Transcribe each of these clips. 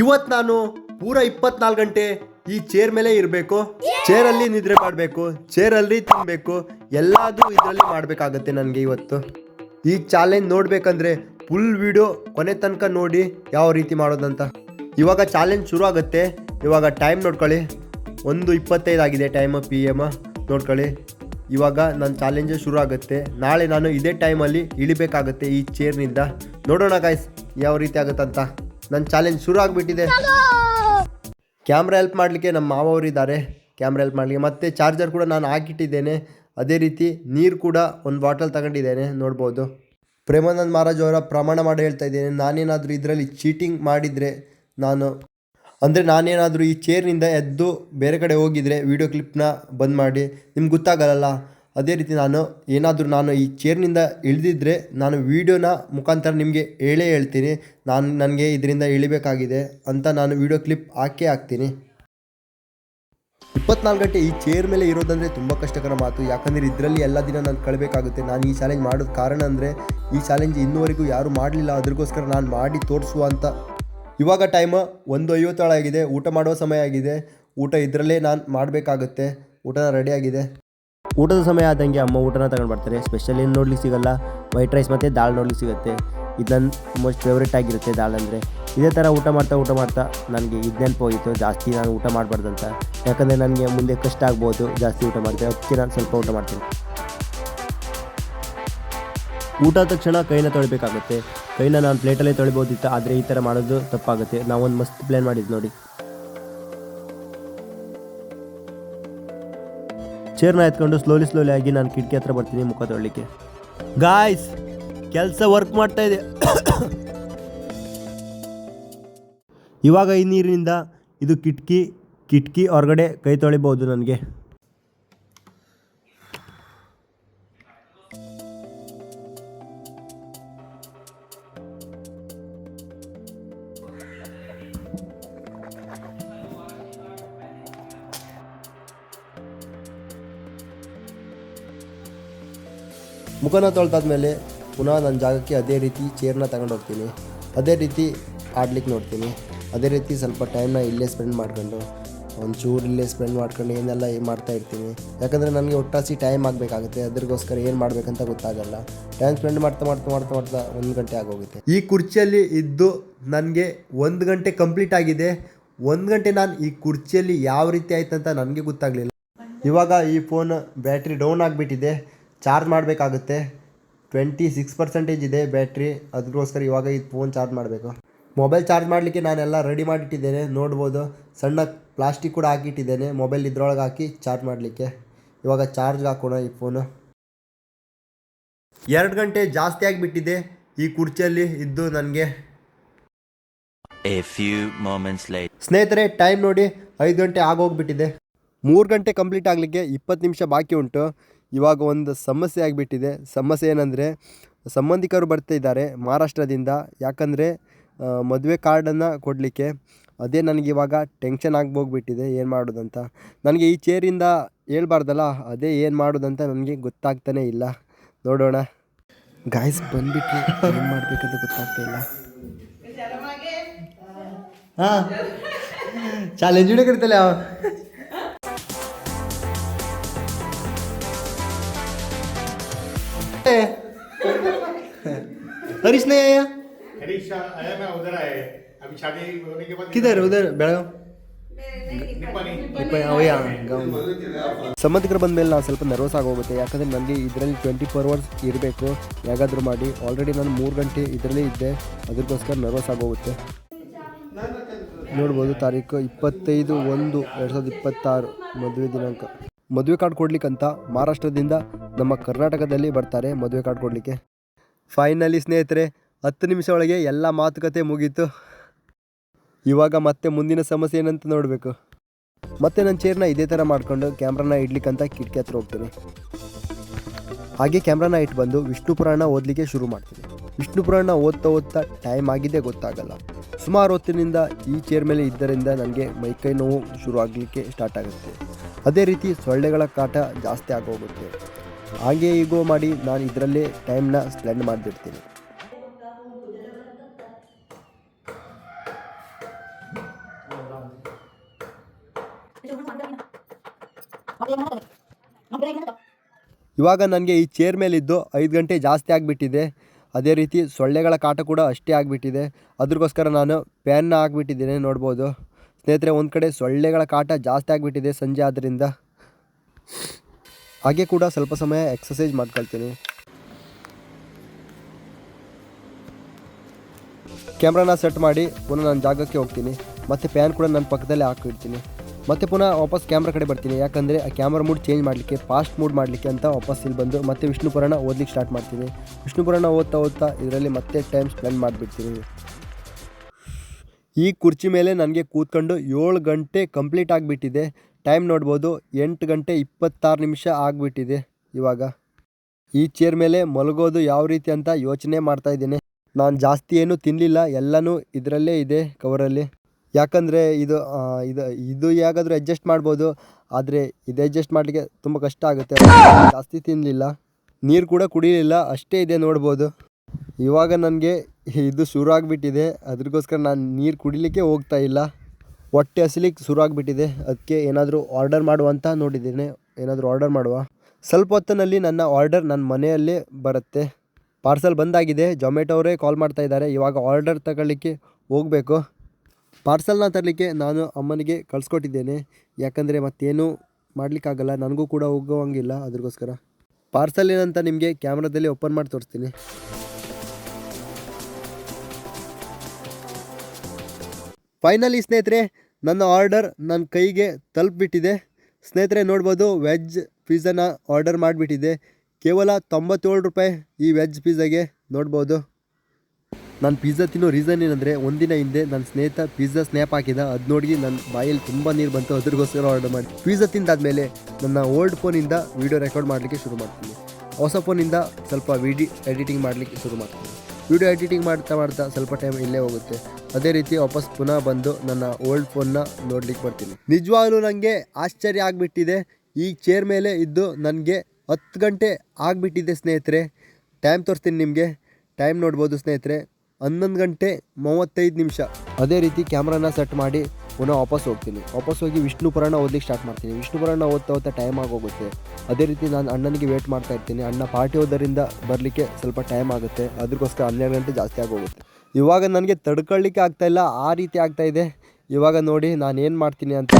ಇವತ್ತು ನಾನು ಪೂರ ಇಪ್ಪತ್ನಾಲ್ಕು ಗಂಟೆ ಈ ಚೇರ್ ಮೇಲೆ ಇರಬೇಕು. ಚೇರಲ್ಲಿ ನಿದ್ರೆ ಮಾಡಬೇಕು ಚೇರಲ್ಲಿ ತಿನ್ನಬೇಕು ಎಲ್ಲದೂ ಇದರಲ್ಲಿ ಮಾಡಬೇಕಾಗತ್ತೆ ನನಗೆ ಇವತ್ತು. ಈ ಚಾಲೆಂಜ್ ನೋಡಬೇಕಂದ್ರೆ ಫುಲ್ ವಿಡಿಯೋ ಕೊನೆ ತನಕ ನೋಡಿ ಯಾವ ರೀತಿ ಮಾಡೋದಂತ. ಇವಾಗ ಚಾಲೆಂಜ್ ಶುರು ಆಗುತ್ತೆ. ಇವಾಗ ಟೈಮ್ ನೋಡ್ಕೊಳ್ಳಿ. ಒಂದು ಇಪ್ಪತ್ತೈದು ಆಗಿದೆ ಟೈಮ್ ಪಿ ಎಂ ನೋಡ್ಕೊಳ್ಳಿ. ಇವಾಗ ನನ್ನ ಚಾಲೆಂಜ್ ಶುರು ಆಗುತ್ತೆ. ನಾಳೆ ನಾನು ಇದೇ ಟೈಮಲ್ಲಿ ಇಳಿಬೇಕಾಗತ್ತೆ ಈ ಚೇರ್ನಿಂದ ನೋಡೋಣ ಗಾಯ್ಸ್ ಯಾವ ರೀತಿ ಆಗುತ್ತಂತ. ನನ್ನ ಚಾಲೆಂಜ್ ಶುರು ಆಗಿಬಿಟ್ಟಿದೆ. ಕ್ಯಾಮ್ರಾ ಹೆಲ್ಪ್ ಮಾಡಲಿಕ್ಕೆ ನಮ್ಮ ಮಾವವರು ಇದ್ದಾರೆ ಕ್ಯಾಮ್ರಾ ಹೆಲ್ಪ್ ಮಾಡಲಿಕ್ಕೆ. ಮತ್ತು ಚಾರ್ಜರ್ ಕೂಡ ನಾನು ಹಾಕಿಟ್ಟಿದ್ದೇನೆ. ಅದೇ ರೀತಿ ನೀರು ಕೂಡ ಒಂದು ಬಾಟಲ್ ತಗೊಂಡಿದ್ದೇನೆ. ನೋಡ್ಬೋದು. ಪ್ರೇಮಾನಂದ್ ಮಹಾರಾಜ್ ಅವರ ಪ್ರಮಾಣ ಮಾಡಿ ಹೇಳ್ತಾ ಇದ್ದೇನೆ. ನಾನೇನಾದರೂ ಇದರಲ್ಲಿ ಚೀಟಿಂಗ್ ಮಾಡಿದರೆ ನಾನು, ಅಂದರೆ ನಾನೇನಾದರೂ ಈ ಚೇರ್ನಿಂದ ಎದ್ದು ಬೇರೆ ಕಡೆ ಹೋಗಿದರೆ ವೀಡಿಯೋ ಕ್ಲಿಪ್ನ ಬಂದ್ ಮಾಡಿ, ನಿಮ್ಗೆ ಗೊತ್ತಾಗಲ್ಲ ಅದೇ ರೀತಿ ನಾನು ಏನಾದರೂ ನಾನು ಈ ಚೇರ್ನಿಂದ ಇಳಿದಿದ್ದರೆ ನಾನು ವೀಡಿಯೋನ ಮುಖಾಂತರ ನಿಮಗೆ ಹೇಳೇ ಹೇಳ್ತೀನಿ. ನಾನು, ನನಗೆ ಇದರಿಂದ ಇಳಿಬೇಕಾಗಿದೆ ಅಂತ ನಾನು ವೀಡಿಯೋ ಕ್ಲಿಪ್ ಹಾಕೇ ಹಾಕ್ತೀನಿ. ಇಪ್ಪತ್ನಾಲ್ಕು ಗಂಟೆ ಈ ಚೇರ್ ಮೇಲೆ ಇರೋದಂದರೆ ತುಂಬ ಕಷ್ಟಕರ ಮಾತು. ಯಾಕಂದರೆ ಇದರಲ್ಲಿ ಎಲ್ಲ ದಿನ ನಾನು ಕಳಬೇಕಾಗುತ್ತೆ. ನಾನು ಈ ಚಾಲೆಂಜ್ ಮಾಡೋದು ಕಾರಣ ಅಂದರೆ ಈ ಚಾಲೆಂಜ್ ಇನ್ನುವರೆಗೂ ಯಾರೂ ಮಾಡಲಿಲ್ಲ. ಅದಕ್ಕೋಸ್ಕರ ನಾನು ಮಾಡಿ ತೋರಿಸುವ ಅಂತ. ಇವಾಗ ಟೈಮ್ ಒಂದು ಐವತ್ತೇಳು ಆಗಿದೆ ಊಟ ಮಾಡುವ ಸಮಯ ಆಗಿದೆ. ಊಟ ಇದರಲ್ಲೇ ನಾನು ಮಾಡಬೇಕಾಗುತ್ತೆ. ಊಟ ರೆಡಿಯಾಗಿದೆ ಊಟದ ಸಮಯ ಆದಂಗೆ ಅಮ್ಮ ಊಟನ ತಗೊಂಡು ಬರ್ತಾರೆ. ಸ್ಪೆಷಲ್ ಏನು ನೋಡ್ಲಿಕ್ಕೆ ಸಿಗಲ್ಲ. ವೈಟ್ ರೈಸ್ ಮತ್ತು ದಾಲ್ ನೋಡ್ಲಿಕ್ಕೆ ಸಿಗುತ್ತೆ. ಇದು ನನ್ನ ಮೋಸ್ಟ್ ಫೇವ್ರೇಟ್ ಆಗಿರುತ್ತೆ ದಾಲ್ ಅಂದರೆ. ಇದೇ ಥರ ಊಟ ಮಾಡ್ತಾ ಊಟ ಮಾಡ್ತಾ ನನಗೆ ಇದು ನೆನಪು ಹೋಯಿತು ಜಾಸ್ತಿ ನಾನು ಊಟ ಮಾಡಬಾರ್ದಂತ. ಯಾಕಂದರೆ ನನಗೆ ಮುಂದೆ ಕಷ್ಟ ಆಗ್ಬೋದು ಜಾಸ್ತಿ ಊಟ ಮಾಡ್ತೀನಿ ಅದಕ್ಕೆ ನಾನು ಸ್ವಲ್ಪ ಊಟ ಮಾಡ್ತೀನಿ. ಊಟ ತಕ್ಷಣ ಕೈನ ತೊಳಿಬೇಕಾಗುತ್ತೆ. ಕೈನ ನಾನು ಪ್ಲೇಟಲ್ಲೇ ತೊಳಿಬೋದಿತ್ತು. ಆದರೆ ಈ ಥರ ಮಾಡೋದು ತಪ್ಪಾಗುತ್ತೆ. ನಾವೊಂದು ಮಸ್ತ್ ಪ್ಲ್ಯಾನ್ ಮಾಡಿದ್ದು ನೋಡಿ. ಚೇರ್ನ ಎತ್ಕೊಂಡು ಸ್ಲೋಲಿ ಸ್ಲೋಲಿ ಆಗಿ ನಾನು ಕಿಟಕಿ ಹತ್ರ ಬರ್ತೀನಿ ಮುಖ ತೊಳಲಿಕ್ಕೆ ಗಾಯ್ಸ್ ಕೆಲಸ ವರ್ಕ್ ಮಾಡ್ತಾ ಇದೆ. ಇವಾಗ ಈ ನೀರಿನಿಂದ ಇದು ಕಿಟಕಿ ಕಿಟಕಿ ಹೊರಗಡೆ ಕೈ ತೊಳಿಬೋದು ನನಗೆ. ಮುಖನ ತೊಳ್ದಾದ್ಮೇಲೆ ಪುನಃ ನನ್ನ ಜಾಗಕ್ಕೆ ಅದೇ ರೀತಿ ಚೇರ್ನ ತಗೊಂಡು ಹೋಗ್ತೀನಿ. ಅದೇ ರೀತಿ ಆಡ್ಲಿಕ್ಕೆ ನೋಡ್ತೀನಿ. ಅದೇ ರೀತಿ ಸ್ವಲ್ಪ ಟೈಮ್ನ ಇಲ್ಲೇ ಸ್ಪೆಂಡ್ ಮಾಡ್ಕೊಂಡು, ಒಂಚೂರು ಇಲ್ಲೇ ಸ್ಪೆಂಡ್ ಮಾಡ್ಕೊಂಡು ಏನೆಲ್ಲ ಏನು ಮಾಡ್ತಾ ಇರ್ತೀನಿ. ಯಾಕಂದರೆ ನನಗೆ ಒಟ್ಟಾಸಿ ಟೈಮ್ ಆಗಬೇಕಾಗುತ್ತೆ. ಅದ್ರಿಗೋಸ್ಕರ ಏನು ಮಾಡಬೇಕಂತ ಗೊತ್ತಾಗಲ್ಲ. ಟೈಮ್ ಸ್ಪೆಂಡ್ ಮಾಡ್ತಾ ಮಾಡ್ತಾ ಮಾಡ್ತಾ ಮಾಡ್ತಾ ಒಂದು ಗಂಟೆ ಆಗೋಗುತ್ತೆ. ಈ ಕುರ್ಚಿಯಲ್ಲಿ ಇದ್ದು ನನಗೆ ಒಂದು ಗಂಟೆ ಕಂಪ್ಲೀಟ್ ಆಗಿದೆ. ಒಂದು ಗಂಟೆ ನಾನು ಈ ಕುರ್ಚಿಯಲ್ಲಿ ಯಾವ ರೀತಿ ಆಯ್ತಂತ ನನಗೆ ಗೊತ್ತಾಗಲಿಲ್ಲ. ಇವಾಗ ಈ ಫೋನ್ ಬ್ಯಾಟ್ರಿ ಡೌನ್ ಆಗಿಬಿಟ್ಟಿದೆ. ಚಾರ್ಜ್ ಮಾಡಬೇಕಾಗುತ್ತೆ. ಟ್ವೆಂಟಿ ಸಿಕ್ಸ್ ಪರ್ಸೆಂಟೇಜ್ ಇದೆ ಬ್ಯಾಟ್ರಿ. ಅದಕ್ಕೋಸ್ಕರ ಇವಾಗ ಈ ಫೋನ್ ಚಾರ್ಜ್ ಮಾಡಬೇಕು. ಮೊಬೈಲ್ ಚಾರ್ಜ್ ಮಾಡಲಿಕ್ಕೆ ನಾನೆಲ್ಲ ರೆಡಿ ಮಾಡಿಟ್ಟಿದ್ದೇನೆ. ನೋಡ್ಬೋದು. ಸಣ್ಣ ಪ್ಲಾಸ್ಟಿಕ್ ಕೂಡ ಹಾಕಿಟ್ಟಿದ್ದೇನೆ. ಮೊಬೈಲ್ ಇದ್ರೊಳಗೆ ಹಾಕಿ ಚಾರ್ಜ್ ಮಾಡಲಿಕ್ಕೆ. ಇವಾಗ ಚಾರ್ಜ್ ಹಾಕೋಣ ಈ ಫೋನು ಎರಡು ಗಂಟೆ ಜಾಸ್ತಿ ಆಗಿಬಿಟ್ಟಿದೆ. ಈ ಕುರ್ಚಿಯಲ್ಲಿ ಇದ್ದು ನನಗೆ. A few moments later. ಸ್ನೇಹಿತರೆ ಟೈಮ್ ನೋಡಿ ಐದು ಗಂಟೆ ಆಗೋಗ್ಬಿಟ್ಟಿದೆ. ಮೂರು ಗಂಟೆ ಕಂಪ್ಲೀಟ್ ಆಗಲಿಕ್ಕೆ ಇಪ್ಪತ್ತು ನಿಮಿಷ ಬಾಕಿ ಉಂಟು. ಇವಾಗ ಒಂದು ಸಮಸ್ಯೆ ಆಗಿಬಿಟ್ಟಿದೆ. ಸಮಸ್ಯೆ ಏನಂದರೆ, ಸಂಬಂಧಿಕರು ಬರ್ತಾ ಇದ್ದಾರೆ ಮಹಾರಾಷ್ಟ್ರದಿಂದ. ಯಾಕಂದರೆ ಮದುವೆ ಕಾರ್ಡನ್ನು ಕೊಡಲಿಕ್ಕೆ ಅದೇ ನನಗೆ ಇವಾಗ ಟೆನ್ಷನ್ ಆಗ್ಬೋಗ್ಬಿಟ್ಟಿದೆ ಏನು ಮಾಡೋದಂತ. ನನಗೆ ಈ ಚೇರಿಂದ ಹೇಳ್ಬಾರ್ದಲ್ಲ, ಅದೇ ಏನು ಮಾಡೋದಂತ ನನಗೆ ಗೊತ್ತಾಗ್ತಾನೇ ಇಲ್ಲ. ನೋಡೋಣ. ಗಾಯ್ಸ್ ಬಂದ್ಬಿಟ್ಟು ಏನು ಮಾಡಬೇಕಂತ ಗೊತ್ತಾಗ್ತಾ ಇಲ್ಲ. ಹಾಂ. ಚಾಲೆಂಜ್ ವಿಡಿಯೋ करतले हांव हरीश नहीं आया हरीश आया मैं उधर आया है अभी शादी होने के बाद किधर उधर ಬೆಳಗಾವ್ निप्पानी ಸಂಬಂಧಿಕರು ಬಂದ ಮೇಲೆ ನಾನು ಸ್ವಲ್ಪ ನರ್ವಸ್ ಆಗೋಗುತ್ತೆ ಯಾಕಂದರೆ ನನಗೆ ಇದರಲ್ಲಿ ಟ್ವೆಂಟಿ ಫೋರ್ ಅವರ್ಸ್ ಇರಬೇಕು ಹೇಗಾದರೂ ಮಾಡಿ ಆಲ್ರೆಡಿ ನಾನು ಮೂರು ಗಂಟೆ ಇದರಲ್ಲೇ ಇದ್ದೆ ಅದಕ್ಕೋಸ್ಕರ ನರ್ವಸ್ ಆಗೋಗುತ್ತೆ ನೋಡ್ಬೋದು ತಾರೀಕು ಇಪ್ಪತ್ತೈದು ಒಂದು ಎರಡು ಸಾವಿರದ ಇಪ್ಪತ್ತಾರು ಮದುವೆ ದಿನಾಂಕ ಮದುವೆ ಕಾರ್ಡ್ ಕೊಡ್ಲಿಕ್ಕಂತ ಮಹಾರಾಷ್ಟ್ರದಿಂದ ನಮ್ಮ ಕರ್ನಾಟಕದಲ್ಲಿ ಬರ್ತಾರೆ ಮದುವೆ ಕಾರ್ಡ್ ಕೊಡಲಿಕ್ಕೆ. ಫೈನಲಿ ಸ್ನೇಹಿತರೆ, ಹತ್ತು ನಿಮಿಷ ಒಳಗೆ ಎಲ್ಲ ಮಾತುಕತೆ ಮುಗೀತು. ಇವಾಗ ಮತ್ತೆ ಮುಂದಿನ ಸಮಸ್ಯೆ ಏನಂತ ನೋಡಬೇಕು. ಮತ್ತೆ ನನ್ನ ಚೇರ್ನ ಇದೇ ಥರ ಮಾಡ್ಕೊಂಡು ಕ್ಯಾಮ್ರಾನ ಇಡ್ಲಿಕ್ಕಂತ ಕಿಟಕಿ ಹತ್ರ ಹೋಗ್ತೀನಿ. ಹಾಗೆ ಕ್ಯಾಮ್ರಾನ ಇಟ್ಟು ಬಂದು ವಿಷ್ಣು ಪುರಾಣ ಓದಲಿಕ್ಕೆ ಶುರು ಮಾಡ್ತೀನಿ. ವಿಷ್ಣು ಪುರಾಣ ಓದ್ತಾ ಓದ್ತಾ ಟೈಮ್ ಆಗಿದೆ, ಗೊತ್ತಾಗಲ್ಲ. ಸುಮಾರು ಹೊತ್ತಿನಿಂದ ಈ ಚೇರ್ ಮೇಲೆ ಇದ್ದರಿಂದ ನನಗೆ ಮೈಕೈ ನೋವು ಶುರು ಆಗಲಿಕ್ಕೆ ಸ್ಟಾರ್ಟ್ ಆಗುತ್ತೆ. ಅದೇ ರೀತಿ ಸೊಳ್ಳೆಗಳ ಕಾಟ ಜಾಸ್ತಿ ಆಗೋಗುತ್ತೆ. ಹಾಗೆ ಹೀಗೋ ಮಾಡಿ ನಾನು ಇದರಲ್ಲೇ ಟೈಮ್ನ ಸ್ಪೆಂಡ್ ಮಾಡಿಬಿಡ್ತೀನಿ. ಇವಾಗ ನನಗೆ ಈ ಚೇರ್ ಮೇಲಿದ್ದು ಐದು ಗಂಟೆ ಜಾಸ್ತಿ ಆಗಿಬಿಟ್ಟಿದೆ. ಅದೇ ರೀತಿ ಸೊಳ್ಳೆಗಳ ಕಾಟ ಕೂಡ ಅಷ್ಟೇ ಆಗಿಬಿಟ್ಟಿದೆ. ಅದಕ್ಕೋಸ್ಕರ ನಾನು ಫ್ಯಾನ್ನ ಹಾಕ್ಬಿಟ್ಟಿದ್ದೇನೆ ನೋಡ್ಬೋದು. ಸ್ನೇಹಿತರೆ, ಒಂದು ಕಡೆ ಸೊಳ್ಳೆಗಳ ಕಾಟ ಜಾಸ್ತಿ ಆಗಿಬಿಟ್ಟಿದೆ ಸಂಜೆ ಆದ್ದರಿಂದ ಹಾಗೆ ಕೂಡ ಸ್ವಲ್ಪ ಸಮಯ ಎಕ್ಸಸೈಸ್ ಮಾಡ್ಕೊಳ್ತೀನಿ. ಕ್ಯಾಮ್ರಾನ ಸೆಟ್ ಮಾಡಿ ಪುನಃ ನಾನು ಜಾಗಕ್ಕೆ ಹೋಗ್ತೀನಿ. ಮತ್ತು ಫ್ಯಾನ್ ಕೂಡ ನನ್ನ ಪಕ್ಕದಲ್ಲೇ ಹಾಕಿಡ್ತೀನಿ ಮತ್ತೆ ಪುನಃ ವಾಪಸ್ ಕ್ಯಾಮ್ರಾ ಕಡೆ ಬರ್ತೀನಿ. ಯಾಕಂದರೆ ಆ ಕ್ಯಾಮ್ರಾ ಮೂಡ್ ಚೇಂಜ್ ಮಾಡಲಿಕ್ಕೆ ಫಾಸ್ಟ್ ಮೂಡ್ ಮಾಡಲಿಕ್ಕೆ ಅಂತ ವಾಪಸ್ ಇಲ್ಲಿ ಬಂದು ಮತ್ತೆ ವಿಷ್ಣು ಪುರಾಣ ಓದ್ಲಿಕ್ಕೆ ಸ್ಟಾರ್ಟ್ ಮಾಡ್ತೀನಿ. ವಿಷ್ಣು ಪುರಾಣ ಓದ್ತಾ ಓದ್ತಾ ಇದರಲ್ಲಿ ಮತ್ತೆ ಟೈಮ್ ಸ್ಪೆಂಡ್ ಮಾಡಿಬಿಡ್ತೀನಿ. ಈ ಕುರ್ಚಿ ಮೇಲೆ ನನಗೆ ಕೂತ್ಕೊಂಡು ಏಳು ಗಂಟೆ ಕಂಪ್ಲೀಟ್ ಆಗಿಬಿಟ್ಟಿದೆ. ಟೈಮ್ ನೋಡ್ಬೋದು, ಎಂಟು ಗಂಟೆ ಇಪ್ಪತ್ತಾರು ನಿಮಿಷ ಆಗಿಬಿಟ್ಟಿದೆ ಇವಾಗ. ಈ ಚೇರ್ ಮೇಲೆ ಮಲಗೋದು ಯಾವ ರೀತಿ ಅಂತ ಯೋಚನೆ ಮಾಡ್ತಾ ಇದ್ದೀನಿ. ನಾನು ಜಾಸ್ತಿ ಏನು ತಿನ್ನಲಿಲ್ಲ ಎಲ್ಲನೂ ಇದರಲ್ಲೇ ಇದೆ ಕವರಲ್ಲಿ ಯಾಕಂದರೆ ಇದು ಇದು ಇದು ಹೇಗಾದರೂ ಅಡ್ಜಸ್ಟ್ ಮಾಡ್ಬೋದು, ಆದರೆ ಇದು ಅಡ್ಜಸ್ಟ್ ಮಾಡಲಿಕ್ಕೆ ತುಂಬ ಕಷ್ಟ ಆಗುತ್ತೆ. ಜಾಸ್ತಿ ತಿನ್ನಲಿಲ್ಲ ನೀರು ಕೂಡ ಕುಡಿಲಿಲ್ಲ, ಅಷ್ಟೇ ಇದೆ ನೋಡ್ಬೋದು. ಇವಾಗ ನನಗೆ ಇದು ಶುರು ಆಗಿಬಿಟ್ಟಿದೆ ಅದಕ್ಕೋಸ್ಕರ ನಾನು ನೀರು ಕುಡಿಲಿಕ್ಕೆ ಹೋಗ್ತಾ ಇಲ್ಲ. ಹೊಟ್ಟೆ ಹಸಿಲಿಕ್ಕೆ ಶುರು ಆಗಿಬಿಟ್ಟಿದೆ ಅದಕ್ಕೆ ಏನಾದರೂ ಆರ್ಡರ್ ಮಾಡುವ ಅಂತ ನೋಡಿದ್ದೇನೆ. ಏನಾದರೂ ಆರ್ಡರ್ ಮಾಡುವ. ಸ್ವಲ್ಪ ಹೊತ್ತಿನಲ್ಲಿ ನನ್ನ ಆರ್ಡರ್ ನನ್ನ ಮನೆಯಲ್ಲೇ ಬರುತ್ತೆ. ಪಾರ್ಸಲ್ ಬಂದಾಗಿದೆ. ಜೊಮ್ಯಾಟೋ ಅವರೇ ಕಾಲ್ ಮಾಡ್ತಾ ಇದ್ದಾರೆ. ಇವಾಗ ಆರ್ಡರ್ ತಗೊಳ್ಳಿಕ್ಕೆ ಹೋಗಬೇಕು. ಪಾರ್ಸಲ್ನ ತರಲಿಕ್ಕೆ ನಾನು ಅಮ್ಮನಿಗೆ ಕಳಿಸ್ಕೊಟ್ಟಿದ್ದೇನೆ. ಯಾಕಂದರೆ ಮತ್ತೇನು ಮಾಡಲಿಕ್ಕಾಗಲ್ಲ, ನನಗೂ ಕೂಡ ಹೋಗೋವಂಗಿಲ್ಲ ಅದಕ್ಕೋಸ್ಕರ ಪಾರ್ಸಲ್ ಏನಂತ ನಿಮಗೆ ಕ್ಯಾಮ್ರಾದಲ್ಲಿ ಓಪನ್ ಮಾಡಿ ತೋರಿಸ್ತೀನಿ. ಫೈನಲಿ ಸ್ನೇಹಿತರೆ, ನನ್ನ ಆರ್ಡರ್ ನನ್ನ ಕೈಗೆ ತಲುಪಿಬಿಟ್ಟಿದೆ. ಸ್ನೇಹಿತರೆ, ನೋಡ್ಬೋದು ವೆಜ್ ಪಿಜ್ಜಾನ ಆರ್ಡರ್ ಮಾಡಿಬಿಟ್ಟಿದೆ. ಕೇವಲ ತೊಂಬತ್ತೇಳು ರೂಪಾಯಿ ಈ ವೆಜ್ ಪಿಜ್ಜಾಗೆ, ನೋಡ್ಬೋದು. ನಾನು ಪಿಜ್ಜಾ ತಿನ್ನೋ ರೀಸನ್ ಏನಂದರೆ ಒಂದಿನ ಹಿಂದೆ ನನ್ನ ಸ್ನೇಹಿತ ಪಿಜ್ಜಾ ಸ್ನ್ಯಾಪ್ ಹಾಕಿದ. ಅದು ನೋಡಿ ನನ್ನ ಬಾಯಲ್ಲಿ ತುಂಬ ನೀರು ಬಂತು, ಅದ್ರಗೋಸ್ಕರ ಆರ್ಡರ್ ಮಾಡಿ ಪಿಜ್ಜಾ ತಿಂದಾದಮೇಲೆ ನನ್ನ ಓಲ್ಡ್ ಫೋನಿಂದ ವೀಡಿಯೋ ರೆಕಾರ್ಡ್ ಮಾಡಲಿಕ್ಕೆ ಶುರು ಮಾಡ್ತೀನಿ. ಹೊಸ ಫೋನಿಂದ ಸ್ವಲ್ಪ ವಿಡಿ ಎಡಿಟಿಂಗ್ ಮಾಡಲಿಕ್ಕೆ ಶುರು ಮಾಡ್ತೀನಿ. ವಿಡಿಯೋ ಎಡಿಟಿಂಗ್ ಮಾಡ್ತಾ ಮಾಡ್ತಾ ಸ್ವಲ್ಪ ಟೈಮ್ ಇಲ್ಲೇ ಹೋಗುತ್ತೆ. ಅದೇ ರೀತಿ ವಾಪಸ್ ಪುನಃ ಬಂದು ನನ್ನ ಓಲ್ಡ್ ಫೋನ್ನ ನೋಡ್ಲಿಕ್ಕೆ ಬರ್ತೀನಿ. ನಿಜವಾಗ್ಲೂ ನನಗೆ ಆಶ್ಚರ್ಯ ಆಗಿಬಿಟ್ಟಿದೆ. ಈ ಚೇರ್ ಮೇಲೆ ಇದ್ದು ನನಗೆ ಹತ್ತು ಗಂಟೆ ಆಗಿಬಿಟ್ಟಿದೆ ಸ್ನೇಹಿತರೆ. ಟೈಮ್ ತೋರಿಸ್ತೀನಿ ನಿಮಗೆ. ಟೈಮ್ ನೋಡ್ಬೋದು ಸ್ನೇಹಿತರೆ. ಹನ್ನೊಂದು ಗಂಟೆ ಮೂವತ್ತೈದು ನಿಮಿಷ. ಅದೇ ರೀತಿ ಕ್ಯಾಮ್ರಾನ ಸೆಟ್ ಮಾಡಿ ಪುನಃ ವಾಪಸ್ ಹೋಗ್ತೀನಿ. ವಾಪಸ್ ಹೋಗಿ ವಿಷ್ಣು ಪುರಾಣ ಓದ್ಲಿಕ್ಕೆ ಸ್ಟಾರ್ಟ್ ಮಾಡ್ತೀನಿ. ವಿಷ್ಣು ಪುರಾಣ ಓದ್ತಾ ಓದ್ತಾ ಟೈಮ್ ಆಗೋಗುತ್ತೆ. ಅದೇ ರೀತಿ ನಾನು ಅಣ್ಣನಿಗೆ ವೇಟ್ ಮಾಡ್ತಾ ಇರ್ತೀನಿ. ಅಣ್ಣ ಪಾರ್ಟಿ ಹೋದರಿಂದ ಬರಲಿಕ್ಕೆ ಸ್ವಲ್ಪ ಟೈಮ್ ಆಗುತ್ತೆ. ಅದಕ್ಕೋಸ್ಕರ ಹನ್ನೆರಡು ಗಂಟೆ ಜಾಸ್ತಿ ಆಗೋಗುತ್ತೆ. ಇವಾಗ ನನಗೆ ತಡ್ಕೊಳ್ಳಿಕ್ಕೆ ಆಗ್ತಾ ಇಲ್ಲ. ಆ ರೀತಿ ಆಗ್ತಾ ಇದೆ. ಇವಾಗ ನೋಡಿ ನಾನು ಏನು ಮಾಡ್ತೀನಿ ಅಂತ.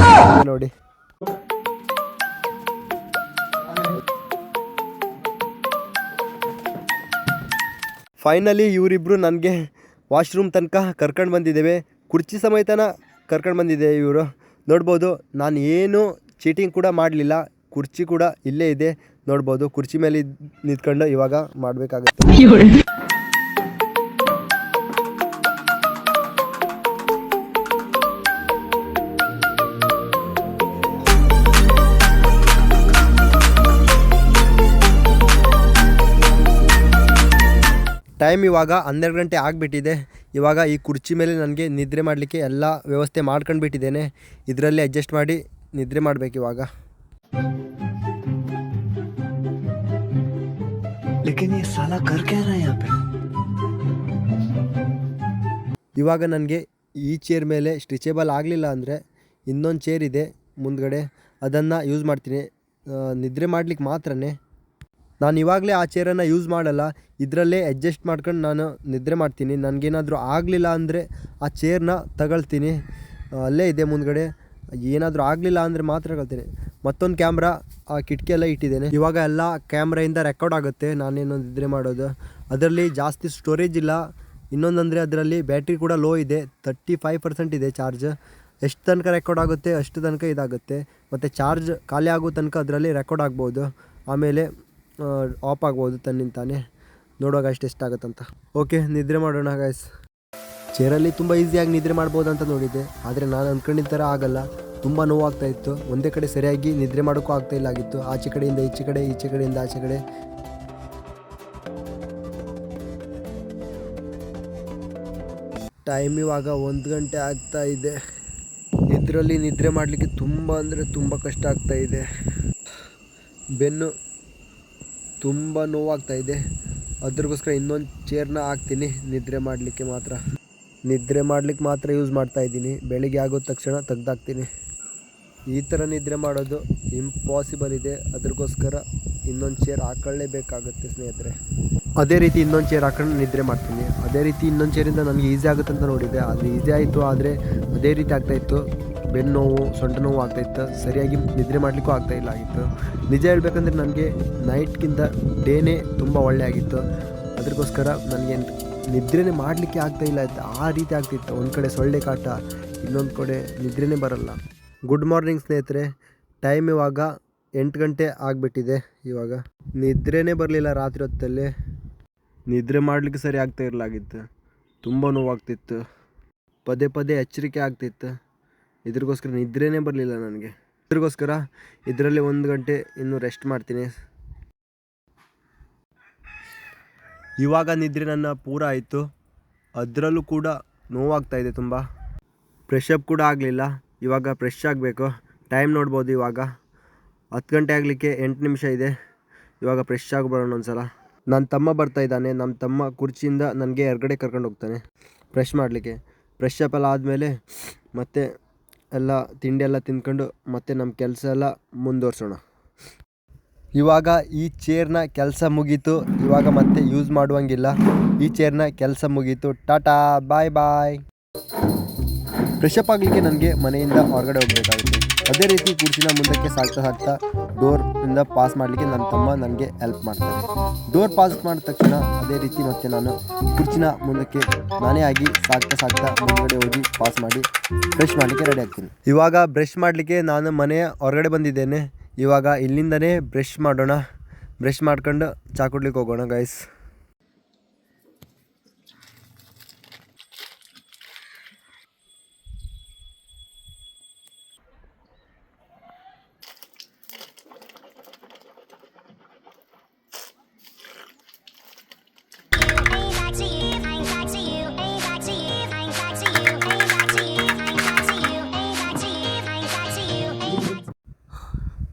ನೋಡಿ. ಫೈನಲಿ ಇವರಿಬ್ಬರು ನನಗೆ ವಾಶ್ರೂಮ್ ತನಕ ಕರ್ಕೊಂಡು ಬಂದಿದ್ದೇವೆ. ಕುರ್ಚಿ ಸಮೇತನ ಕರ್ಕೊಂಡು ಬಂದಿದೆ ಇವರು. ನೋಡ್ಬೋದು, ನಾನು ಏನು ಚೀಟಿಂಗ್ ಕೂಡ ಮಾಡಲಿಲ್ಲ. ಕುರ್ಚಿ ಕೂಡ ಇಲ್ಲೇ ಇದೆ. ನೋಡ್ಬೋದು, ಕುರ್ಚಿ ಮೇಲೆ ನಿಂತ್ಕೊಂಡು ಇವಾಗ ಮಾಡಬೇಕಾಗುತ್ತೆ. ಟೈಮ್ ಇವಾಗ ಹನ್ನೆರಡು ಗಂಟೆ ಆಗಿಬಿಟ್ಟಿದೆ. ಇವಾಗ ಈ ಕುರ್ಚಿ ಮೇಲೆ ನನಗೆ ನಿದ್ರೆ ಮಾಡಲಿಕ್ಕೆ ಎಲ್ಲ ವ್ಯವಸ್ಥೆ ಮಾಡ್ಕೊಂಡ್ಬಿಟ್ಟಿದ್ದೇನೆ. ಇದರಲ್ಲಿ ಅಡ್ಜಸ್ಟ್ ಮಾಡಿ ನಿದ್ರೆ ಮಾಡಬೇಕು ಇವಾಗ. ಇವಾಗ ನನಗೆ ಈ ಚೇರ್ ಮೇಲೆ ಸ್ಟ್ರಿಚೇಬಲ್ ಆಗಲಿಲ್ಲ ಅಂದರೆ ಇನ್ನೊಂದು ಚೇರ್ ಇದೆ ಮುಂದ್ಗಡೆ. ಅದನ್ನು ಯೂಸ್ ಮಾಡ್ತೀನಿ. ನಿದ್ರೆ ಮಾಡ್ಲಿಕ್ಕೆ ಮಾತ್ರನೇ. ನಾನು ಇವಾಗಲೇ ಆ ಚೇರನ್ನು ಯೂಸ್ ಮಾಡಲ್ಲ. ಇದರಲ್ಲೇ ಅಡ್ಜಸ್ಟ್ ಮಾಡ್ಕೊಂಡು ನಾನು ನಿದ್ರೆ ಮಾಡ್ತೀನಿ. ನನಗೇನಾದರೂ ಆಗಲಿಲ್ಲ ಅಂದರೆ ಆ ಚೇರನ್ನ ತಗೊಳ್ತೀನಿ. ಅಲ್ಲೇ ಇದೆ ಮುಂದ್ಗಡೆ. ಏನಾದರೂ ಆಗಲಿಲ್ಲ ಅಂದರೆ ಮಾತ್ರ ತಗೊಳ್ತೀನಿ. ಮತ್ತೊಂದು ಕ್ಯಾಮ್ರಾ ಆ ಕಿಟಕಿ ಇಟ್ಟಿದ್ದೇನೆ. ಇವಾಗ ಎಲ್ಲ ಕ್ಯಾಮ್ರಾಯಿಂದ ರೆಕಾರ್ಡ್ ಆಗುತ್ತೆ. ನಾನೇನೋ ನಿದ್ರೆ ಮಾಡೋದು. ಅದರಲ್ಲಿ ಜಾಸ್ತಿ ಸ್ಟೋರೇಜ್ ಇಲ್ಲ. ಇನ್ನೊಂದಂದರೆ ಅದರಲ್ಲಿ ಬ್ಯಾಟ್ರಿ ಕೂಡ ಲೋ ಇದೆ. ತರ್ಟಿ ಫೈವ್ ಪರ್ಸೆಂಟ್ ಇದೆ ಚಾರ್ಜ್ ಎಷ್ಟು ತನಕ ರೆಕಾರ್ಡ್ ಆಗುತ್ತೆ, ಅಷ್ಟು ತನಕ ಇದಾಗುತ್ತೆ. ಮತ್ತು ಚಾರ್ಜ್ ಖಾಲಿ ಆಗೋ ತನಕ ಅದರಲ್ಲಿ ರೆಕಾರ್ಡ್ ಆಗ್ಬೋದು. ಆಮೇಲೆ ಆಫ್ ಆಗ್ಬೋದು ತನ್ನಿಂದ ತಾನೇ. ನೋಡುವಾಗ ಎಷ್ಟು ಎಷ್ಟಾಗುತ್ತಂತ ಓಕೆ ನಿದ್ರೆ ಮಾಡೋಣ ಗಾಯ್ಸ್ ಚೇರಲ್ಲಿ ತುಂಬ ಈಸಿಯಾಗಿ ನಿದ್ರೆ ಮಾಡ್ಬೋದು ಅಂತ ನೋಡಿದ್ದೆ. ಆದರೆ ನಾನು ಅಂದ್ಕೊಂಡಿದ್ದ ಥರ ಆಗಲ್ಲ. ತುಂಬ ನೋವಾಗ್ತಾ ಇತ್ತು. ಒಂದೇ ಕಡೆ ಸರಿಯಾಗಿ ನಿದ್ರೆ ಮಾಡೋಕ್ಕೂ ಆಗ್ತಾ ಇಲ್ಲ ಆಗಿತ್ತು. ಆಚೆ ಕಡೆಯಿಂದ, ಈಚೆ ಕಡೆ, ಈಚೆ ಕಡೆಯಿಂದ, ಆಚೆ ಕಡೆ. ಟೈಮ್ ಇವಾಗ ಒಂದು ಗಂಟೆ ಆಗ್ತಾ ಇದೆ. ಇದರಲ್ಲಿ ನಿದ್ರೆ ಮಾಡಲಿಕ್ಕೆ ತುಂಬ ಅಂದರೆ ತುಂಬ ಕಷ್ಟ ಆಗ್ತಾ ಇದೆ. ಬೆನ್ನು ತುಂಬ ನೋವಾಗ್ತಾ ಇದೆ. ಅದ್ರಗೋಸ್ಕರ ಇನ್ನೊಂದು ಚೇರ್ನ ಹಾಕ್ತೀನಿ. ನಿದ್ರೆ ಮಾಡಲಿಕ್ಕೆ ಮಾತ್ರ. ನಿದ್ರೆ ಮಾಡ್ಲಿಕ್ಕೆ ಮಾತ್ರ ಯೂಸ್ ಮಾಡ್ತಾ ಇದ್ದೀನಿ. ಬೆಳಿಗ್ಗೆ ಆಗೋ ತಕ್ಷಣ ತೆಗ್ದಾಕ್ತೀನಿ. ಈ ಥರ ನಿದ್ರೆ ಮಾಡೋದು ಇಂಪಾಸಿಬಲ್ ಇದೆ. ಅದ್ರಗೋಸ್ಕರ ಇನ್ನೊಂದು ಚೇರ್ ಹಾಕೊಳ್ಳೇಬೇಕಾಗುತ್ತೆ ಸ್ನೇಹಿತರೆ. ಅದೇ ರೀತಿ ಇನ್ನೊಂದು ಚೇರ್ ಹಾಕೊಂಡು ನಿದ್ರೆ ಮಾಡ್ತೀನಿ. ಅದೇ ರೀತಿ ಇನ್ನೊಂದು ಚೇರಿಂದ ನನಗೆ ಈಸಿ ಆಗುತ್ತೆ ಅಂತ ನೋಡಿದೆ. ಆದರೆ ಈಸಿ ಆಯಿತು, ಆದರೆ ಅದೇ ರೀತಿ ಆಗ್ತಾಯಿತ್ತು ಬೆನ್ನು ನೋವು, ಸೊಂಟ ನೋವು ಆಗ್ತಾಯಿತ್ತು ಸರಿಯಾಗಿ ನಿದ್ರೆ ಮಾಡಲಿಕ್ಕೂ ಇಲ್ಲ ಆಗಿತ್ತು. ನಿಜ ಹೇಳ್ಬೇಕಂದ್ರೆ ನನಗೆ ನೈಟ್ಗಿಂತ ಡೇನೇ ತುಂಬ ಒಳ್ಳೆ ಆಗಿತ್ತು. ಅದಕ್ಕೋಸ್ಕರ ನನಗೆ ನಿದ್ರೆನೇ ಮಾಡಲಿಕ್ಕೆ ಆಗ್ತಾಯಿಲ್ಲ ಆಯ್ತು ಆ ರೀತಿ ಆಗ್ತಿತ್ತು. ಒಂದು ಕಡೆ ಸೊಳ್ಳೆ ಕಾಟ, ಇನ್ನೊಂದು ಕಡೆ ನಿದ್ರೆನೇ ಬರಲ್ಲ. ಗುಡ್ ಮಾರ್ನಿಂಗ್ ಸ್ನೇಹಿತರೆ. ಟೈಮ್ ಇವಾಗ ಎಂಟು ಗಂಟೆ ಆಗಿಬಿಟ್ಟಿದೆ ಇವಾಗ. ನಿದ್ರೆನೇ ಬರಲಿಲ್ಲ ರಾತ್ರಿ ಹೊತ್ತಲ್ಲಿ. ನಿದ್ರೆ ಮಾಡಲಿಕ್ಕೆ ಸರಿ ಆಗ್ತಾ ಇರಲಾಗಿತ್ತು. ತುಂಬ ನೋವಾಗ್ತಿತ್ತು. ಪದೇ ಪದೇ ಎಚ್ಚರಿಕೆ ಆಗ್ತಿತ್ತು. ಇದ್ರಿಗೋಸ್ಕರ ನಿದ್ರೇನೇ ಬರಲಿಲ್ಲ ನನಗೆ. ಇದ್ರಿಗೋಸ್ಕರ ಇದರಲ್ಲಿ ಒಂದು ಗಂಟೆ ಇನ್ನು ರೆಸ್ಟ್ ಮಾಡ್ತೀನಿ. ಇವಾಗ ನಿದ್ರೆ ನನ್ನ ಪೂರ ಆಯಿತು. ಅದರಲ್ಲೂ ಕೂಡ ನೋವಾಗ್ತಾ ಇದೆ ತುಂಬ. ಫ್ರೆಶ್ ಅಪ್ ಕೂಡ ಆಗಲಿಲ್ಲ. ಇವಾಗ ಫ್ರೆಶ್ ಆಗಬೇಕು. ಟೈಮ್ ನೋಡ್ಬೋದು ಇವಾಗ. ಹತ್ತು ಗಂಟೆ ಆಗಲಿಕ್ಕೆ ಎಂಟು ನಿಮಿಷ ಇದೆ. ಇವಾಗ ಫ್ರೆಶ್ ಬರೋಣ ಒಂದು ಸಲ ನನ್ನ ತಮ್ಮ ಬರ್ತಾ ಇದ್ದಾನೆ. ನಮ್ಮ ತಮ್ಮ ಕುರ್ಚಿಯಿಂದ ನನಗೆ ಹೊರಗಡೆ ಕರ್ಕೊಂಡು ಹೋಗ್ತಾನೆ. ಫ್ರೆಶ್ ಮಾಡಲಿಕ್ಕೆ. ಫ್ರೆಶ್ ಅಪ್ ಎಲ್ಲ ಆದಮೇಲೆ ಮತ್ತೆ ಎಲ್ಲ ತಿಂಡಿ ಎಲ್ಲ ತಿಂದ್ಕೊಂಡು ಮತ್ತೆ ನಮ್ಮ ಕೆಲಸ ಎಲ್ಲ ಮುಂದುವರ್ಸೋಣ. ಇವಾಗ ಈ ಚೇರ್ನ ಕೆಲಸ ಮುಗೀತು. ಇವಾಗ ಮತ್ತೆ ಯೂಸ್ ಮಾಡುವಂಗಿಲ್ಲ. ಈ ಚೇರ್ನ ಕೆಲಸ ಮುಗೀತು. ಟಾಟಾ ಬಾಯ್ ಬಾಯ್ ಫ್ರೆಶಪ್ ಆಗಲಿಕ್ಕೆ ನನಗೆ ಮನೆಯಿಂದ ಹೊರಗಡೆ ಹೋಗಬೇಕಾಗುತ್ತೆ. ಅದೇ ರೀತಿ ಕುರ್ಚಿನ ಮುಂದಕ್ಕೆ ಸಾಗ್ತಾ ಸಾಗ್ತಾ ಡೋರಿಂದ ಪಾಸ್ ಮಾಡಲಿಕ್ಕೆ ನನ್ನ ತಮ್ಮ ನನಗೆ ಹೆಲ್ಪ್ ಮಾಡ್ತಾರೆ ಡೋರ್ ಪಾಸ್ ಮಾಡಿದ ತಕ್ಷಣ ಅದೇ ರೀತಿ ಮತ್ತೆ ನಾನು ಕುರ್ಚಿನ ಮುಂದಕ್ಕೆ ನಾನೇ ಆಗಿ ಸಾಗ್ತಾ ಸಾಗ್ತಾ ಮುಂದಗಡೆ ಹೋಗಿ ಪಾಸ್ ಮಾಡಿ ಬ್ರಷ್ ಮಾಡಲಿಕ್ಕೆ ರೆಡಿ ಆಗ್ತೀನಿ. ಇವಾಗ ಬ್ರಷ್ ಮಾಡಲಿಕ್ಕೆ ನಾನು ಮನೆಯ ಹೊರಗಡೆ ಬಂದಿದ್ದೇನೆ. ಇವಾಗ ಇಲ್ಲಿಂದನೇ ಬ್ರಷ್ ಮಾಡೋಣ. ಬ್ರಷ್ ಮಾಡ್ಕೊಂಡು ಚಾ ಕುಡ್ಲಿಕ್ಕೆ ಹೋಗೋಣ ಗೈಸ್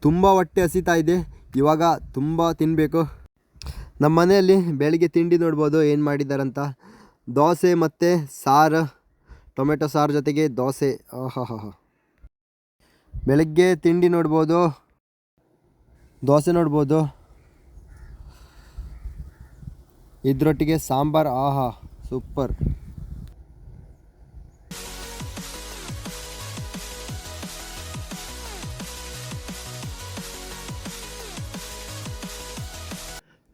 ತುಂಬ ಹೊಟ್ಟೆ ಹಸಿತಾ ಇದೆ. ಇವಾಗ ತುಂಬ ತಿನ್ನಬೇಕು ನಮ್ಮ ಮನೆಯಲ್ಲಿ ಬೆಳಗ್ಗೆ ತಿಂಡಿ ನೋಡ್ಬೋದು, ಏನು ಮಾಡಿದ್ದಾರಂತ ದೋಸೆ ಮತ್ತು ಸಾರು, ಟೊಮೆಟೊ ಸಾರು ಜೊತೆಗೆ ದೋಸೆ. ಆಹಾ ಬೆಳಗ್ಗೆ ತಿಂಡಿ ನೋಡ್ಬೋದು, ದೋಸೆ ನೋಡ್ಬೋದು. ಇದರೊಟ್ಟಿಗೆ ಸಾಂಬಾರು, ಆಹಾ, ಸೂಪರ್.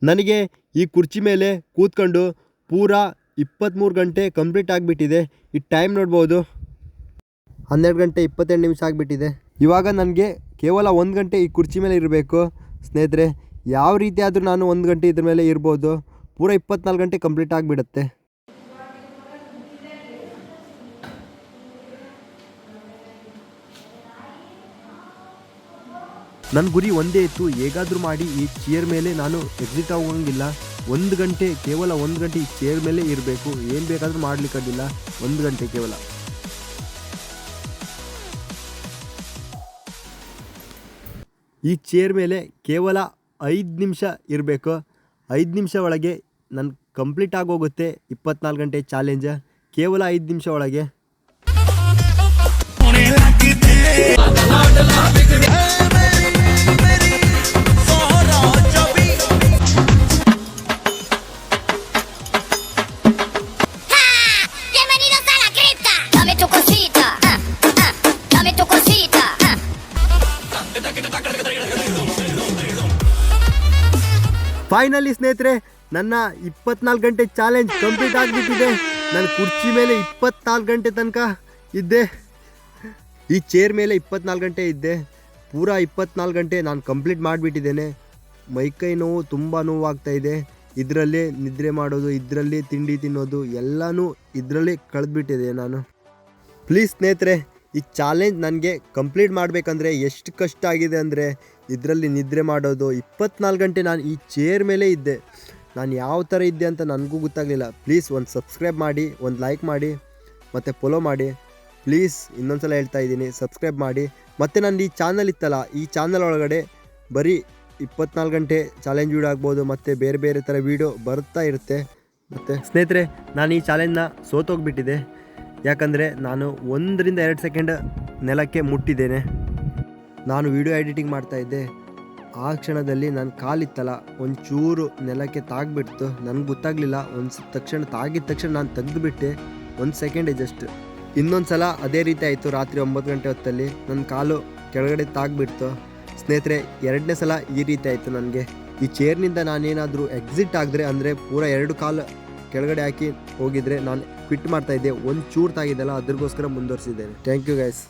ನನಗೆ ಈ ಕುರ್ಚಿ ಮೇಲೆ ಕೂತ್ಕೊಂಡು ಪೂರಾ ಇಪ್ಪತ್ತ್ಮೂರು ಗಂಟೆ ಕಂಪ್ಲೀಟ್ ಆಗಿಬಿಟ್ಟಿದೆ. ಈ ಟೈಮ್ ನೋಡ್ಬೋದು. ಹನ್ನೆರಡು ಗಂಟೆ ಇಪ್ಪತ್ತೆರಡು ನಿಮಿಷ ಆಗಿಬಿಟ್ಟಿದೆ. ಇವಾಗ ನನಗೆ ಕೇವಲ ಒಂದು ಗಂಟೆ ಈ ಕುರ್ಚಿ ಮೇಲೆ ಇರಬೇಕು. ಸ್ನೇಹಿತರೆ, ಯಾವ ರೀತಿ ಆದರೂ ನಾನು ಒಂದು ಗಂಟೆ ಇದ್ರ ಮೇಲೆ ಇರ್ಬೋದು. ಪೂರ ಇಪ್ಪತ್ನಾಲ್ಕು ಗಂಟೆ ಕಂಪ್ಲೀಟ್ ಆಗಿಬಿಡುತ್ತೆ. ನನ್ನ ಗುರಿ ಒಂದೇ ಇತ್ತು, ಹೇಗಾದರೂ ಮಾಡಿ ಈ ಚೇರ್ ಮೇಲೆ ನಾನು ಎಕ್ಸಿಟ್ ಆಗೋಂಗಿಲ್ಲ. ಒಂದು ಗಂಟೆ, ಕೇವಲ ಒಂದು ಗಂಟೆ ಈ ಚೇರ್ ಮೇಲೆ ಇರಬೇಕು. ಏನು ಬೇಕಾದರೂ ಮಾಡಲಿಕ್ಕಾಗಿಲ್ಲ ಒಂದು ಗಂಟೆ ಕೇವಲ. ಈ ಚೇರ್ ಮೇಲೆ ಕೇವಲ ಐದು ನಿಮಿಷ ಇರಬೇಕು. ಐದು ನಿಮಿಷ ಒಳಗೆ ನನ್ನ ಕಂಪ್ಲೀಟ್ ಆಗೋಗುತ್ತೆ. ಇಪ್ಪತ್ನಾಲ್ಕು ಗಂಟೆ ಚಾಲೆಂಜ್ ಕೇವಲ ಐದು ನಿಮಿಷ ಒಳಗೆ. ಫೈನಲಿ ಸ್ನೇಹಿತರೆ, ನನ್ನ ಇಪ್ಪತ್ನಾಲ್ಕು ಗಂಟೆ ಚಾಲೆಂಜ್ ಕಂಪ್ಲೀಟ್ ಆಗಿಬಿಟ್ಟಿದೆ. ನಾನು ಕುರ್ಚಿ ಮೇಲೆ ಇಪ್ಪತ್ನಾಲ್ಕು ಗಂಟೆ ತನಕ ಇದ್ದೆ. ಈ ಚೇರ್ ಮೇಲೆ ಇಪ್ಪತ್ನಾಲ್ಕು ಗಂಟೆ ಇದ್ದೆ. ಪೂರಾ ಇಪ್ಪತ್ನಾಲ್ಕು ಗಂಟೆ ನಾನು ಕಂಪ್ಲೀಟ್ ಮಾಡಿಬಿಟ್ಟಿದ್ದೇನೆ. ಮೈಕೈ ನೋವು ತುಂಬ ನೋವಾಗ್ತಾ ಇದೆ. ಇದರಲ್ಲಿ ನಿದ್ರೆ ಮಾಡೋದು, ಇದರಲ್ಲಿ ತಿಂಡಿ ತಿನ್ನೋದು, ಎಲ್ಲನೂ ಇದರಲ್ಲಿ ಕಳೆದ್ಬಿಟ್ಟಿದೆ ನಾನು. ಪ್ಲೀಸ್ ಸ್ನೇಹಿತರೆ ಈ ಚಾಲೆಂಜ್ ನನಗೆ ಕಂಪ್ಲೀಟ್ ಮಾಡಬೇಕಂದ್ರೆ ಎಷ್ಟು ಕಷ್ಟ ಆಗಿದೆ ಅಂದರೆ ಇದರಲ್ಲಿ ನಿದ್ರೆ ಮಾಡೋದು ಇಪ್ಪತ್ನಾಲ್ಕು ಗಂಟೆ ನಾನು ಈ ಚೇರ್ ಮೇಲೆ ಇದ್ದೆ. ನಾನು ಯಾವ ಥರ ಇದ್ದೆ ಅಂತ ನನಗೂ ಗೊತ್ತಾಗಲಿಲ್ಲ. ಪ್ಲೀಸ್ ಒಂದು ಸಬ್ಸ್ಕ್ರೈಬ್ ಮಾಡಿ, ಒಂದು ಲೈಕ್ ಮಾಡಿ, ಮತ್ತು ಫಾಲೋ ಮಾಡಿ. ಪ್ಲೀಸ್ ಇನ್ನೊಂದು ಸಲ ಹೇಳ್ತಾ ಇದ್ದೀನಿ ಸಬ್ಸ್ಕ್ರೈಬ್ ಮಾಡಿ. ಮತ್ತು ನಾನು ಈ ಚಾನಲ್ ಇತ್ತಲ್ಲ, ಈ ಚಾನಲ್ ಒಳಗಡೆ ಬರೀ ಇಪ್ಪತ್ನಾಲ್ಕು ಗಂಟೆ ಚಾಲೆಂಜ್ ವೀಡಿಯೋ ಆಗ್ಬೋದು, ಮತ್ತು ಬೇರೆ ಬೇರೆ ಥರ ವೀಡಿಯೋ ಬರ್ತಾ ಇರುತ್ತೆ. ಮತ್ತು ಸ್ನೇಹಿತರೆ, ನಾನು ಈ ಚಾಲೆಂಜ್ನ ಸೋತೋಗ್ಬಿಟ್ಟಿದೆ ಯಾಕಂದರೆ ನಾನು ಒಂದರಿಂದ ಎರಡು ಸೆಕೆಂಡ್ ನೆಲಕ್ಕೆ ಮುಟ್ಟಿದ್ದೇನೆ. ನಾನು ವಿಡಿಯೋ ಎಡಿಟಿಂಗ್ ಮಾಡ್ತಾಯಿದ್ದೆ ಆ ಕ್ಷಣದಲ್ಲಿ ನನ್ನ ಕಾಲಿತ್ತಲ್ಲ, ಒಂಚೂರು ನೆಲಕ್ಕೆ ತಾಗ್ಬಿಡ್ತು. ನನಗೆ ಗೊತ್ತಾಗಲಿಲ್ಲ ಒಂದು ತಕ್ಷಣ ತಾಗಿದ ತಕ್ಷಣ ನಾನು ತೆಗೆದುಬಿಟ್ಟೆ. ಒಂದು ಸೆಕೆಂಡೇ ಜಸ್ಟ್ ಇನ್ನೊಂದು ಸಲ ಅದೇ ರೀತಿ ಆಯಿತು ರಾತ್ರಿ ಒಂಬತ್ತು ಗಂಟೆ ಹೊತ್ತಲ್ಲಿ. ನನ್ನ ಕಾಲು ಕೆಳಗಡೆ ತಾಗ್ಬಿಡ್ತು. ಸ್ನೇಹಿತರೆ, ಎರಡನೇ ಸಲ ಈ ರೀತಿ ಆಯಿತು ನನಗೆ. ಈ ಚೇರ್ನಿಂದ ನಾನೇನಾದರೂ ಎಕ್ಸಿಟ್ ಆಗಿದ್ರೆ ಅಂದರೆ ಪೂರಾ ಎರಡು ಕಾಲು ಕೆಳಗಡೆ ಹಾಕಿ ಹೋಗಿದ್ರೆ ನಾನು ಕ್ವಿಟ್ ಮಾಡ್ತಾ ಇದ್ದೆ ಒಂದು ಚೂರ್ತಾಗಿದ್ದಲ್ಲ ಅದ್ರಗೋಸ್ಕರ ಮುಂದುವರಿಸಿದ್ದೇನೆ. Thank you guys